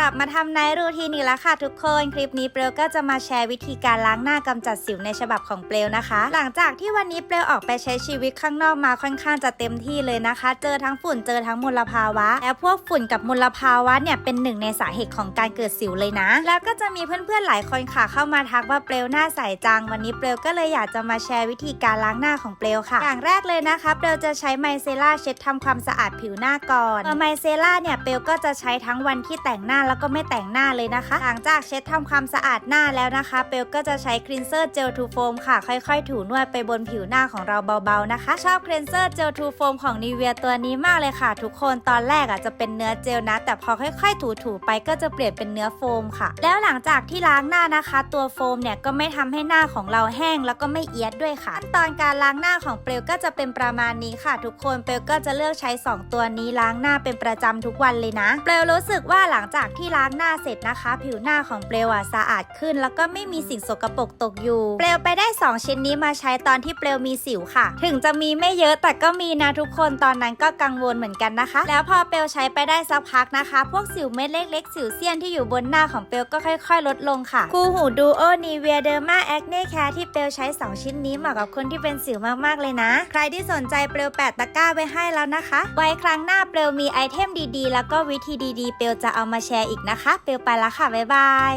กลับมาทำไนรูทีนอีกแล้วค่ะทุกคน คลิปนี้เปลวก็จะมาแชร์วิธีการล้างหน้ากำจัดสิวในฉบับของเปลวนะคะ หลังจากที่วันนี้เปลวออกไปใช้ชีวิตข้างนอกมาค่อนข้างจะเต็มที่เลยนะคะ เจอทั้งฝุ่นเจอทั้งมลภาวะ แล้วพวกฝุ่นกับมลภาวะเนี่ยเป็นหนึ่งในสาเหตุของการเกิดสิวเลยนะ แล้วก็จะมีเพื่อนๆหลายคนค่ะเข้ามาทักว่าเปลวหน้าใสจังวันนี้เปลวก็เลยอยากจะมาแชร์วิธีการล้างหน้าของเปลวค่ะอย่างแรกเลยนะคะเปลวจะใช้ไมเซล่าเช็ดทำความสะอาดผิวหน้าก่อนตัวไมเซล่าเนี่ยเปลวก็จะใช้ทั้งวันที่แต่งหน้าแล้วก็ไม่แต่งหน้าเลยนะคะ หลังจากเช็ดทำความสะอาดหน้าแล้วนะคะเปลก็จะใช้คลีนเซอร์เจลทูโฟมค่ะ ค่อยๆ ถูนวดไปบนผิวหน้าของเราเบาๆนะคะ ชอบคลีนเซอร์เจลทูโฟมของนิเวียตัวนี้มากเลยค่ะ ทุกคนตอนแรกอะจะเป็นเนื้อเจลนะ แต่พอค่อย ๆ ถูๆไปก็จะเปลี่ยนเป็นเนื้อโฟมค่ะ แล้วหลังจากที่ล้างหน้านะคะ ตัวโฟมเนี่ยก็ไม่ทำให้หน้าของเราแห้งแล้วก็ไม่เอียดด้วยค่ะ ตอนการล้างหน้าของเปลก็จะเป็นประมาณนี้ค่ะ ทุกคนเปลก็จะเลือกใช้ 2 ตัวนี้ล้างหน้าเป็นประจำทุกวันเลยนะ เปลรู้สึกว่าหลังจากที่ล้างหน้าเสร็จนะคะ ผิวหน้าของเปลวอะสะอาดขึ้น แล้วก็ไม่มีสิ่งสกปรกตกอยู่ เปลวไปได้ 2 ชิ้นนี้มาใช้ตอนที่เปลวมีสิวค่ะ ถึงจะมีไม่เยอะแต่ก็มีนะทุกคนตอนนั้นก็กังวลเหมือนกันนะคะ แล้วพอเปลวใช้ไปได้สักพักนะคะ พวกสิวเม็ดเล็กๆ สิวเซียนที่อยู่บนหน้าของเปลวก็ค่อย ๆ ลดลงค่ะคูหูดูโอนีเวียเดอร์มาแอคเน่แคร์ที่เปลวใช้ 2 ชิ้นนี้เหมาะกับคนที่เป็นสิวมากๆเลยนะ ใครที่สนใจเปลวแปะตะกร้าไว้ให้แล้วนะคะ ไว้ครั้งหน้าเปลวมีไอเทมดีๆ แล้วก็วิธีดีๆ เปลวจะเอามาแชร์อีกนะคะ เปลวไปละค่ะ บ๊ายบาย